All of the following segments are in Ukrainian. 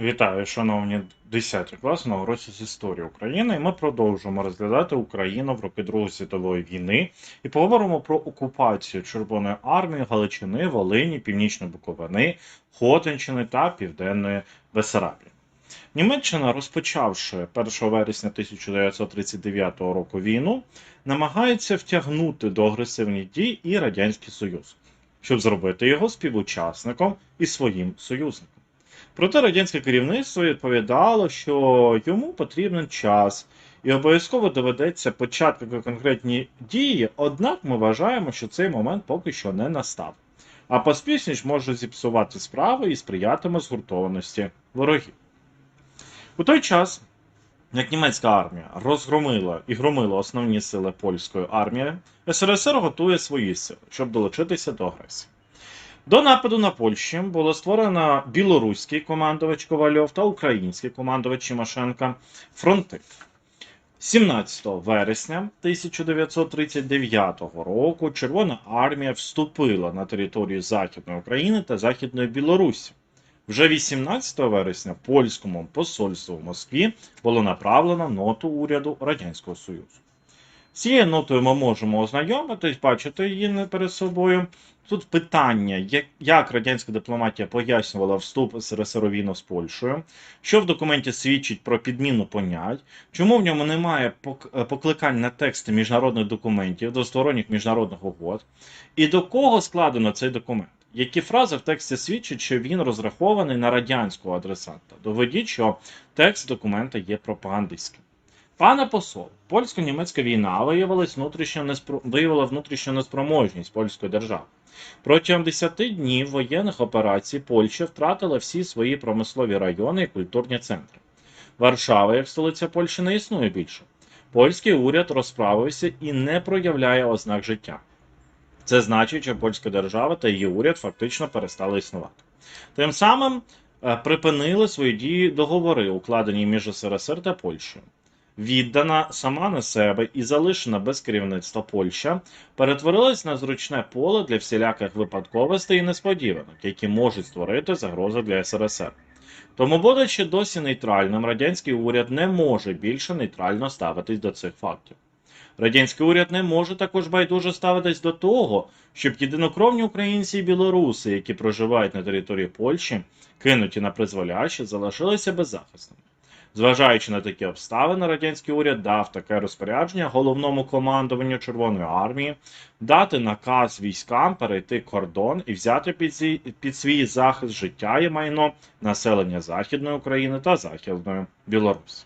Вітаю, шановні 10 класи на уроці з історії України. І ми продовжуємо розглядати Україну в роки Другої світової війни і поговоримо про окупацію Червоної армії Галичини, Волині, Північної Буковини, Хотинщини та Південної Бесарабії. Німеччина, розпочавши 1 вересня 1939 року війну, намагається втягнути до агресивних дій і Радянський Союз, щоб зробити його співучасником і своїм союзником. Проте радянське керівництво відповідало, що йому потрібен час і обов'язково доведеться почати конкретні дії, однак ми вважаємо, що цей момент поки що не настав. А поспішність може зіпсувати справи і сприятиме згуртованості ворогів. У той час, як німецька армія розгромила і громила основні сили польської армії, СРСР готує свої сили, щоб долучитися до агресії. До нападу на Польщу було створено білоруський командувач Ковальов та український командувач Чимошенка фронти. 17 вересня 1939 року Червона армія вступила на територію Західної України та Західної Білорусі. Вже 18 вересня польському посольству в Москві було направлено ноту уряду Радянського Союзу. Цією нотою ми можемо ознайомитись, бачити її не перед собою. Тут питання, як, радянська дипломатія пояснювала вступ СРСР війну з Польщею, що в документі свідчить про підміну понять, чому в ньому немає е, покликань на тексти міжнародних документів, двосторонніх міжнародних угод, і до кого складено цей документ. Які фрази в тексті свідчать, що він розрахований на радянського адресата? Доведіть, що текст документа є пропагандистським. Пане посол, польсько-німецька війна виявила внутрішню неспроможність польської держави. Протягом 10 днів воєнних операцій Польща втратила всі свої промислові райони і культурні центри. Варшава, як столиця Польщі, не існує більше. Польський уряд розправився і не проявляє ознак життя. Це значить, що польська держава та її уряд фактично перестали існувати. Тим самим е, припинили свої дії договори, укладені між СРСР та Польщею. Віддана сама на себе і залишена без керівництва Польща перетворилась на зручне поле для всіляких випадковостей і несподіванок, які можуть створити загрозу для СРСР. Тому, будучи досі нейтральним, радянський уряд не може більше нейтрально ставитись до цих фактів. Радянський уряд не може також байдуже ставитись до того, щоб єдинокровні українці і білоруси, які проживають на території Польщі, кинуті на призволяще, залишилися беззахисними. Зважаючи на такі обставини, радянський уряд дав таке розпорядження головному командуванню Червоної армії дати наказ військам перейти кордон і взяти під, під свій захист життя і майно населення Західної України та Західної Білорусі.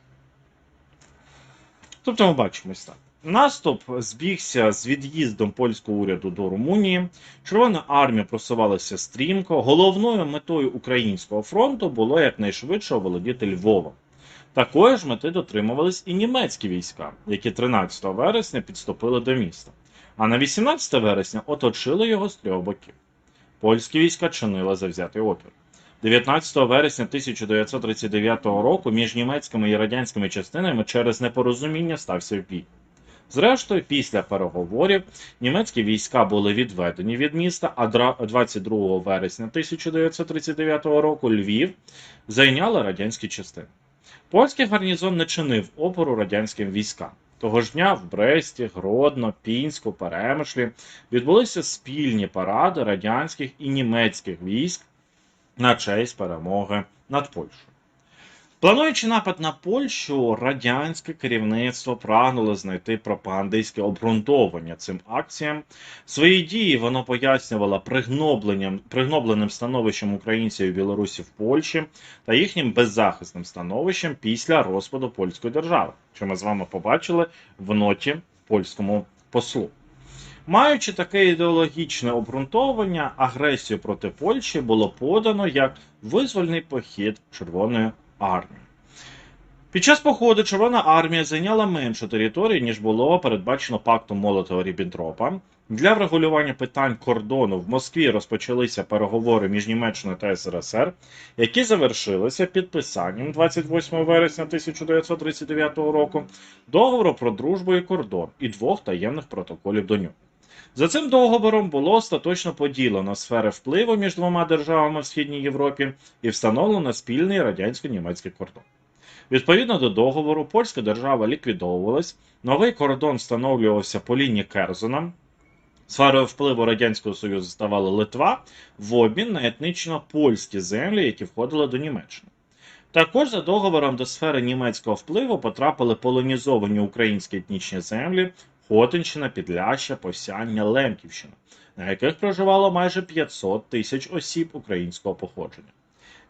Тобто ми бачимо так. Наступ збігся з від'їздом польського уряду до Румунії. Червона армія просувалася стрімко. Головною метою українського фронту було якнайшвидше оволодіти Львовом. Такої ж мети дотримувались і німецькі війська, які 13 вересня підступили до міста, а на 18 вересня оточили його з трьох боків. Польські війська чинили завзятий опір. 19 вересня 1939 року між німецькими і радянськими частинами через непорозуміння стався бій. Зрештою, після переговорів німецькі війська були відведені від міста, а 22 вересня 1939 року Львів зайняли радянські частини. Польський гарнізон не чинив опору радянським військам. Того ж дня в Бресті, Гродно, Пінську, Перемишлі відбулися спільні паради радянських і німецьких військ на честь перемоги над Польщею. Плануючи напад на Польщу, радянське керівництво прагнуло знайти пропагандистське обґрунтовання цим акціям. Свої дії воно пояснювало пригнобленням, пригнобленим становищем українців і білорусів в Польщі та їхнім беззахисним становищем після розпаду польської держави, що ми з вами побачили в ноті польському послу. Маючи таке ідеологічне обґрунтовання, агресію проти Польщі було подано як визвольний похід Червоної армії. Під час походу Червона армія зайняла меншу територію, ніж було передбачено пактом молотова ріббентропа Для врегулювання питань кордону в Москві розпочалися переговори між Німеччиною та СРСР, які завершилися підписанням 28 вересня 1939 року договору про дружбу і кордон і двох таємних протоколів до нього. За цим договором було остаточно поділено сфери впливу між двома державами в Східній Європі і встановлено спільний радянсько-німецький кордон. Відповідно до договору, польська держава ліквідовувалась, новий кордон встановлювався по лінії Керзона. Сферою впливу Радянського Союзу ставала Литва в обмін на етнічно польські землі, які входили до Німеччини. Також за договором до сфери німецького впливу потрапили полонізовані українські етнічні землі Хотинщина, Підляща, Посяння, Лемківщина, на яких проживало майже 500 тисяч осіб українського походження.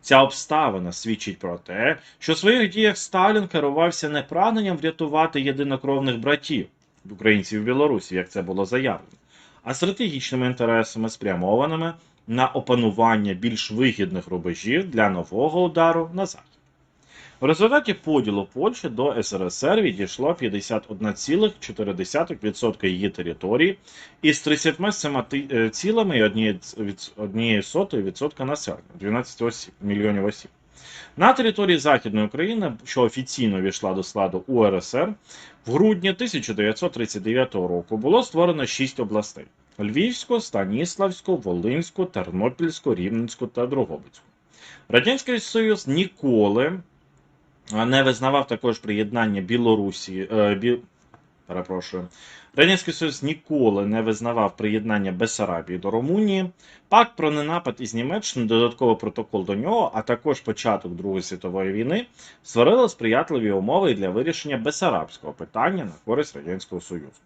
Ця обставина свідчить про те, що в своїх діях Сталін керувався не прагненням врятувати єдинокровних братів українців в Білорусі, як це було заявлено, а стратегічними інтересами, спрямованими на опанування більш вигідних рубежів для нового удару на захід. В результаті поділу Польщі до СРСР відійшло 51,4% її території із 37,1% населення 12 осіб, мільйонів осіб. На території Західної України, що офіційно війшла до складу УРСР, в грудні 1939 року було створено 6 областей: Львівську, Станіславську, Волинську, Тернопільську, Рівненську та Дрогобицьку. Радянський Союз ніколи не визнавав також приєднання Білорусі. Е, бі... Перепрошую. Радянський Союз ніколи не визнавав приєднання Бессарабії до Румунії. Пакт про ненапад із Німеччини, додатковий протокол до нього, а також початок Другої світової війни створили сприятливі умови для вирішення Бессарабського питання на користь Радянського Союзу.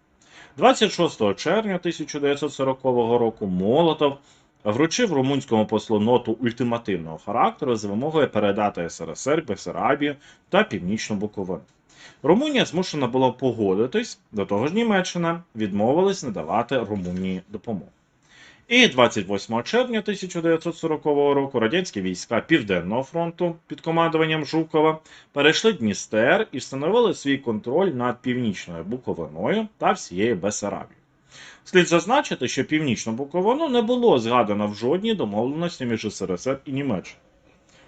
26 червня 1940 року Молотов вручив румунському послу ноту ультимативного характеру з вимогою передати СРСР, Бессарабію та Північну Буковину. Румунія змушена була погодитись, до того ж Німеччина відмовилась надавати Румунії допомогу. І 28 червня 1940 року радянські війська Південного фронту під командуванням Жукова перейшли Дністер і встановили свій контроль над північною Буковиною та всією Бесарабією. Слід зазначити, що північну Буковину не було згадано в жодній домовленості між СРСР і Німеччиною.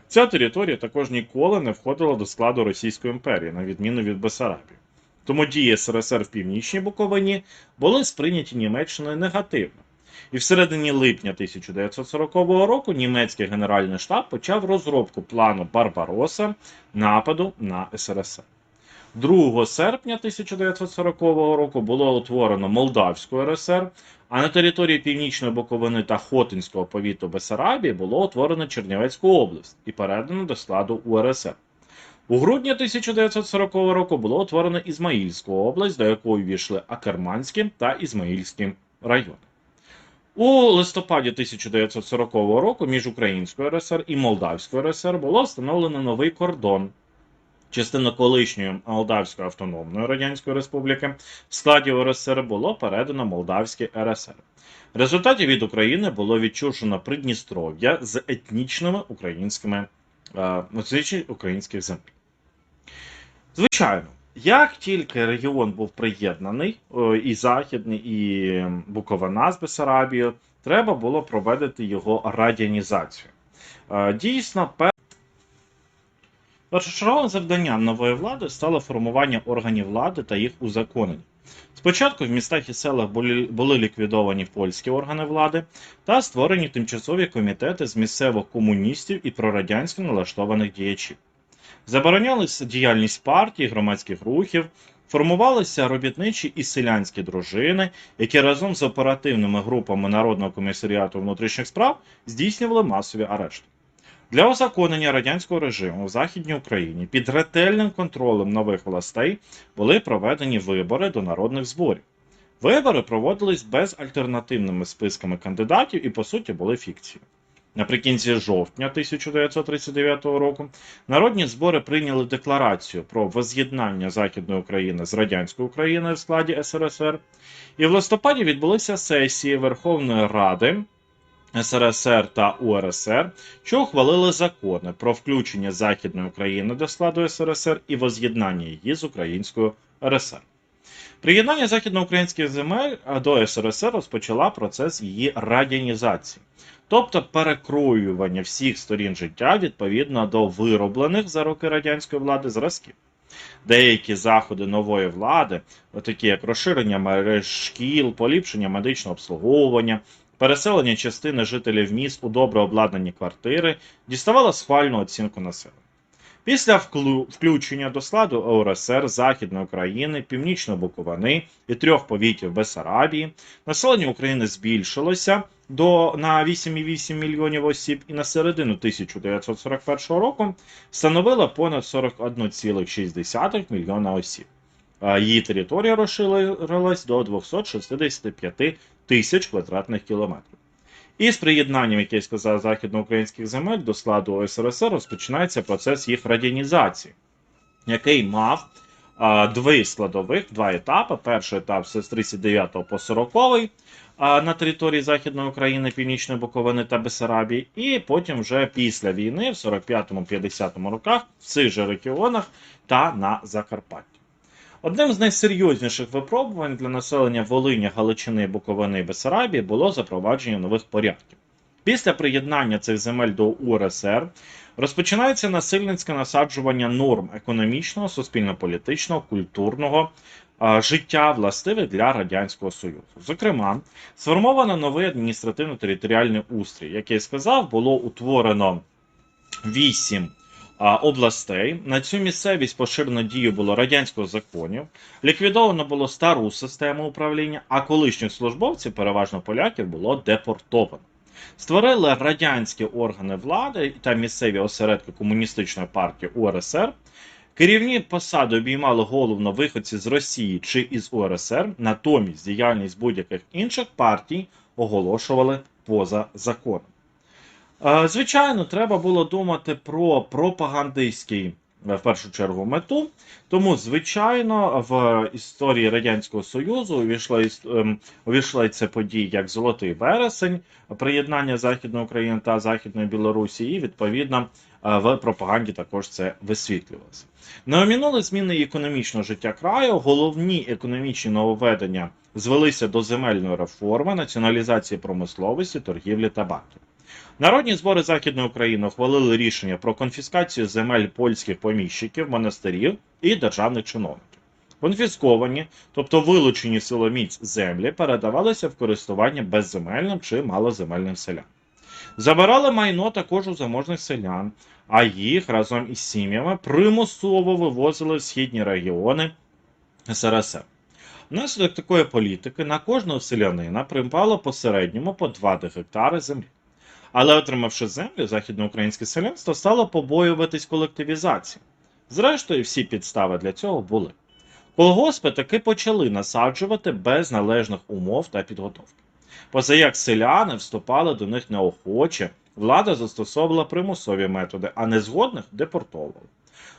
Ця територія також ніколи не входила до складу Російської імперії, на відміну від Бесарабії. Тому дії СРСР в північній Буковині були сприйняті Німеччиною негативно. І в середині липня 1940 року німецький генеральний штаб почав розробку плану Барбароса нападу на СРСР. 2 серпня 1940 року було утворено Молдавську РСР, а на території Північної Буковини та Хотинського повіту Бесарабії було утворено Чернівецьку область і передано до складу УРСР. У грудні 1940 року було утворено Ізмаїльську область, до якої війшли Акерманські та Ізмаїльські райони. У листопаді 1940 року між Українською РСР і Молдавською РСР було встановлено новий кордон. Частина колишньої Молдавської автономної Радянської Республіки в складі РСР було передано Молдавській РСР. В результаті від України було відчужено Придністров'я з етнічними українськими е, українських земель. Звичайно, як тільки регіон був приєднаний, е, і Західний, і Буковина з Бесарабією, треба було проводити його радянізацію. Е, Дійсно. Першочерговим завданням нової влади стало формування органів влади та їх узаконення. Спочатку в містах і селах були, ліквідовані польські органи влади та створені тимчасові комітети з місцевих комуністів і прорадянсько налаштованих діячів. Заборонялася діяльність партій, громадських рухів, формувалися робітничі і селянські дружини, які разом з оперативними групами Народного комісаріату внутрішніх справ здійснювали масові арешти. Для узаконення радянського режиму в Західній Україні під ретельним контролем нових властей були проведені вибори до народних зборів. Вибори проводились безальтернативними списками кандидатів і, по суті, були фікцією. Наприкінці жовтня 1939 року народні збори прийняли декларацію про воз'єднання Західної України з радянською Україною в складі СРСР, і в листопаді відбулися сесії Верховної Ради СРСР та УРСР, що ухвалили закони про включення Західної України до складу СРСР і воз'єднання її з Українською РСР. Приєднання західноукраїнських земель до СРСР розпочала процес її радянізації, тобто перекроювання всіх сторін життя відповідно до вироблених за роки радянської влади зразків. Деякі заходи нової влади, такі як розширення мереж шкіл, поліпшення медичного обслуговування, переселення частини жителів міст у добре обладнані квартири, діставала схвальну оцінку населення. Після вклю- включення до складу ОРСР Західної України, Північної Буковини і трьох повітів Бесарабії населення України збільшилося до на 8,8 мільйонів осіб, і на середину 1941 року становило понад 41,6 мільйона осіб. Її територія розширилась до 265 тисяч квадратних кілометрів. І з приєднанням, як я сказав, західноукраїнських земель до складу СРСР розпочинається процес їх радянізації, який мав а, дві складових, два етапи. Перший етап це з 39 по 40 а, на території Західної України, Північної Буковини та Бесарабії, і потім вже після війни, в 45-50 роках, в цих же регіонах та на Закарпатті. Одним з найсерйозніших випробувань для населення Волині, Галичини, Буковини і Бесарабії було запровадження нових порядків. Після приєднання цих земель до УРСР розпочинається насильницьке насаджування норм економічного, суспільно-політичного, культурного життя, властивих для Радянського Союзу. Зокрема, сформовано новий адміністративно-територіальний устрій, як я й сказав, було утворено вісім областей. На цю місцевість поширено дію було радянського законів. Ліквідовано було стару систему управління, а колишніх службовців, переважно поляків, було депортовано. Створили радянські органи влади та місцеві осередки комуністичної партії УРСР. Керівні посади обіймали головно виходці з Росії чи із УРСР, натомість діяльність будь-яких інших партій оголошували поза законом. Е, Звичайно, треба було думати про пропагандистський е, в першу чергу мету. Тому, звичайно, в історії Радянського Союзу увійшла, ем, це події як Золотий вересень, приєднання Західної України та Західної Білорусі, і відповідно е, в пропаганді також це висвітлювалося. Не омінули зміни економічного життя краю. Головні економічні нововведення звелися до земельної реформи, націоналізації промисловості, торгівлі та банків. Народні збори Західної України ухвалили рішення про конфіскацію земель польських поміщиків, монастирів і державних чиновників. Конфісковані, тобто вилучені силоміць землі, передавалися в користування безземельним чи малоземельним селянам. Забирали майно також у заможних селян, а їх разом із сім'ями примусово вивозили в східні регіони СРСР. Внаслідок такої політики на кожного селянина припало по середньому по 2 гектари землі. Але отримавши землю, західноукраїнське селянство стало побоюватись колективізації. Зрештою, всі підстави для цього були. Колгоспи таки почали насаджувати без належних умов та підготовки. Позаяк селяни вступали до них неохоче, влада застосовувала примусові методи, а незгодних депортовувала.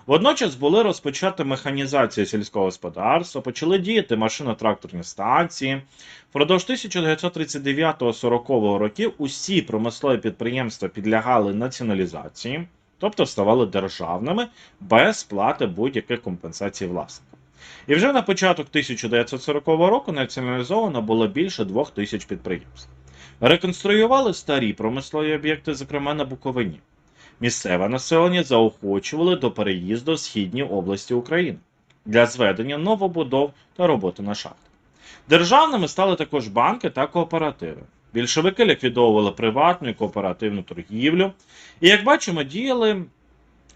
Водночас були розпочати механізація сільського господарства, почали діяти машино-тракторні станції. Впродовж 1939-40 років усі промислові підприємства підлягали націоналізації, тобто ставали державними без сплати будь-яких компенсацій власникам. І вже на початок 1940 року націоналізовано було більше двох тисяч підприємств. Реконструювали старі промислові об'єкти, зокрема на Буковині. Місцеве населення заохочували до переїзду в східні області України для зведення новобудов та роботи на шахтах. Державними стали також банки та кооперативи. Більшовики ліквідовували приватну і кооперативну торгівлю, і, як бачимо, діяли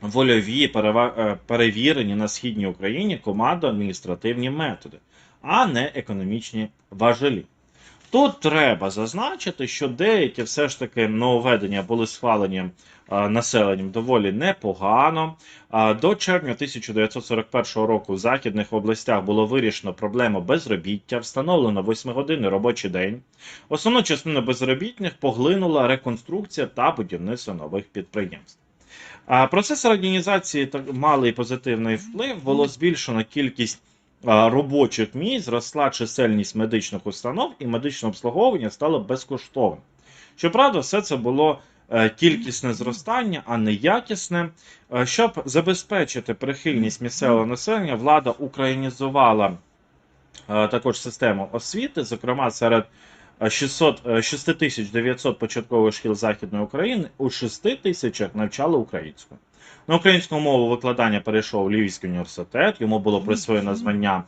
вольові, е, перевірені на східній Україні командно-адміністративні методи, а не економічні важелі. Тут треба зазначити, що деякі все ж таки нововведення були схвалені е, населенням доволі непогано. До червня 1941 року в західних областях було вирішено проблему безробіття, встановлено 8-годинний робочий день. Основну частину безробітних поглинула реконструкція та будівництво нових підприємств. Процес організації малий позитивний вплив, було збільшено кількість робочих місць, зросла чисельність медичних установ і медичне обслуговування стало безкоштовним. Щоправда, все це було е, кількісне зростання, а не якісне. Е, Щоб забезпечити прихильність місцевого населення, влада українізувала е, також систему освіти, зокрема серед е, 600, е, 6900 початкових шкіл Західної України у 6 тисячах навчали українську. На українську мову викладання перейшов у Львівський університет, йому було присвоєно звання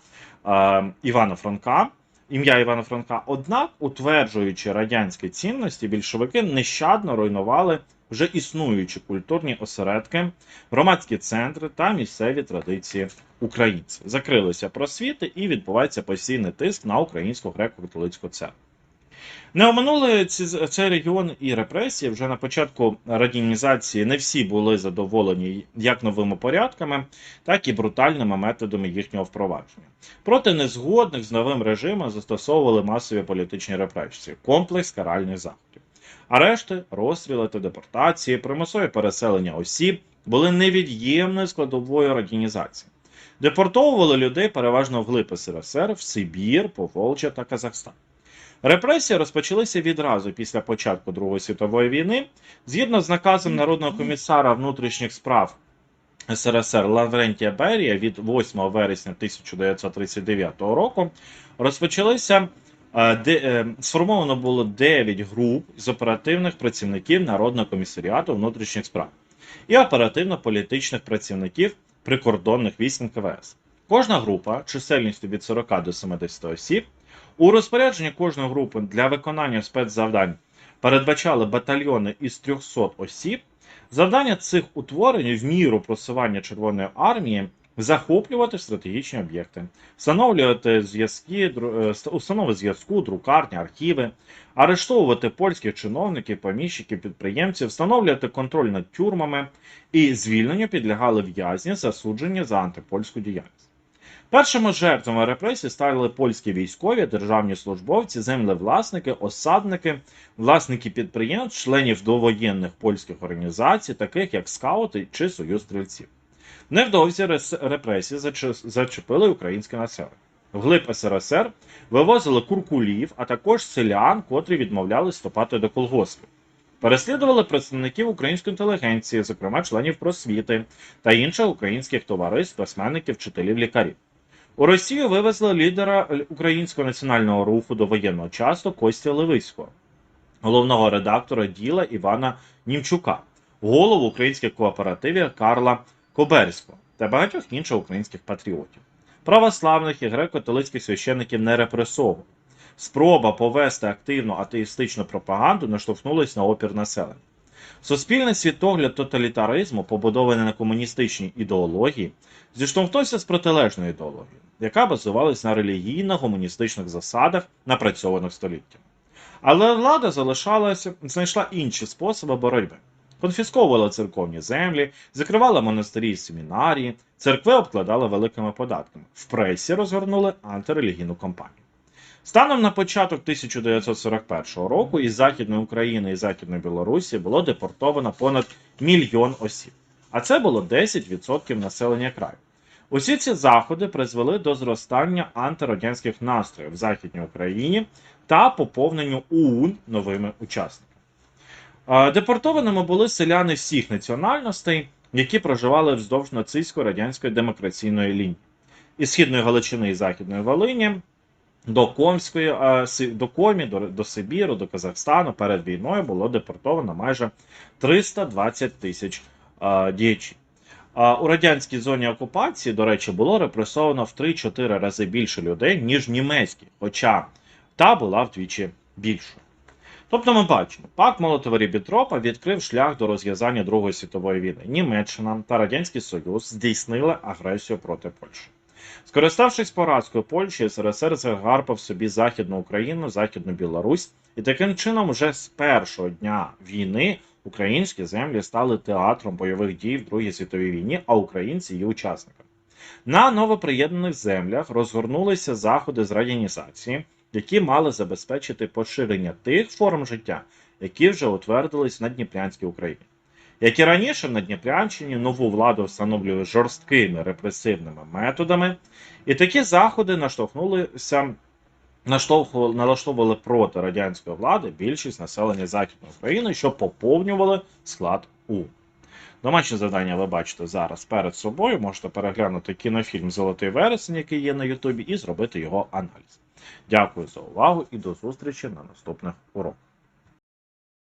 е, Івана Франка, ім'я Івана Франка. Однак, утверджуючи радянські цінності, більшовики нещадно руйнували вже існуючі культурні осередки, громадські центри та місцеві традиції українців. Закрилися просвіти і відбувається постійний тиск на українську греко-католицьку церкву. Не оминули ці, цей регіон і репресії. Вже на початку радянізації не всі були задоволені як новими порядками, так і брутальними методами їхнього впровадження. Проти незгодних з новим режимом застосовували масові політичні репресії, комплекс каральних заходів. Арешти, розстріли та депортації, примусові переселення осіб були невід'ємною складовою радянізації. Депортовували людей переважно вглиб СРСР, в Сибір, Поволжя та Казахстан. Репресії розпочалися відразу після початку Другої світової війни. Згідно з наказом Народного комісара внутрішніх справ СРСР Лаврентія Берія від 8 вересня 1939 року розпочалися. е, де, е, сформовано було 9 груп з оперативних працівників Народного комісаріату внутрішніх справ і оперативно-політичних працівників прикордонних військ НКВС. Кожна група чисельністю від 40 до 70 осіб у розпорядженні кожної групи для виконання спецзавдань передбачали батальйони із 300 осіб. Завдання цих утворень в міру просування Червоної армії захоплювати стратегічні об'єкти, встановлювати зв'язки, е, установи зв'язку, друкарні, архіви, арештовувати польських чиновників, поміщиків, підприємців, встановлювати контроль над тюрмами і звільненню підлягали в'язні, засуджені за антипольську діяльність. Першими жертвами репресій стали польські військові, державні службовці, землевласники, осадники, власники підприємств, членів довоєнних польських організацій, таких як скаути чи Союз стрільців. Невдовзі репресії зачепили українське населення. Вглиб СРСР вивозили куркулів, а також селян, котрі відмовляли вступати до колгоспів. Переслідували представників української інтелігенції, зокрема членів просвіти та інших українських товариств, письменників, вчителів, лікарів. У Росію вивезли лідера українського національного руху до воєнного часу Костя Левиського, головного редактора діла Івана Німчука, голову українських кооперативів Карла Коберського та багатьох інших українських патріотів. Православних і греко-католицьких священників не репресовували. Спроба повести активну атеїстичну пропаганду наштовхнулась на опір населення. Суспільний світогляд тоталітаризму, побудований на комуністичній ідеології, зіштовхнувся з протилежною ідеологією, яка базувалась на релігійно-гуманістичних засадах, напрацьованих століттями. Але влада залишалася, знайшла інші способи боротьби. Конфісковувала церковні землі, закривала монастирі і семінарії, церкви обкладала великими податками. В пресі розгорнули антирелігійну кампанію. Станом на початок 1941 року із Західної України і Західної Білорусі було депортовано понад мільйон осіб. А це було 10% населення краю. Усі ці заходи призвели до зростання антирадянських настроїв в Західній Україні та поповненню ОУН новими учасниками. Е, Депортованими були селяни всіх національностей, які проживали вздовж нацистсько-радянської демократичної лінії із східної Галичини і Західної Волині до Комської, е, до Комі, до, до Сибіру, до Казахстану перед війною було депортовано майже 320 тисяч е, діячів. У радянській зоні окупації, до речі, було репресовано в 3-4 рази більше людей, ніж в німецькій, хоча та була вдвічі більшою. Тобто ми бачимо, пакт молотова ріббентропа відкрив шлях до розв'язання Другої світової війни. Німеччина та Радянський Союз здійснили агресію проти Польщі. Скориставшись поразкою Польщі, СРСР загарпав собі Західну Україну, Західну Білорусь, і таким чином, вже з першого дня війни українські землі стали театром бойових дій в Другій світовій війні, а українці її учасниками. На новоприєднаних землях розгорнулися заходи з радянізації, які мали забезпечити поширення тих форм життя, які вже утвердились на Дніпрянській Україні. Як і раніше, на Дніпрянщині нову владу встановлювали жорсткими репресивними методами, і такі заходи наштовхнулися, налаштовували проти радянської влади більшість населення Західної України, що поповнювали склад У. Домашнє завдання ви бачите зараз перед собою. Можете переглянути кінофільм Золотий вересень, який є на Ютубі, і зробити його аналіз. Дякую за увагу і до зустрічі на наступних уроках.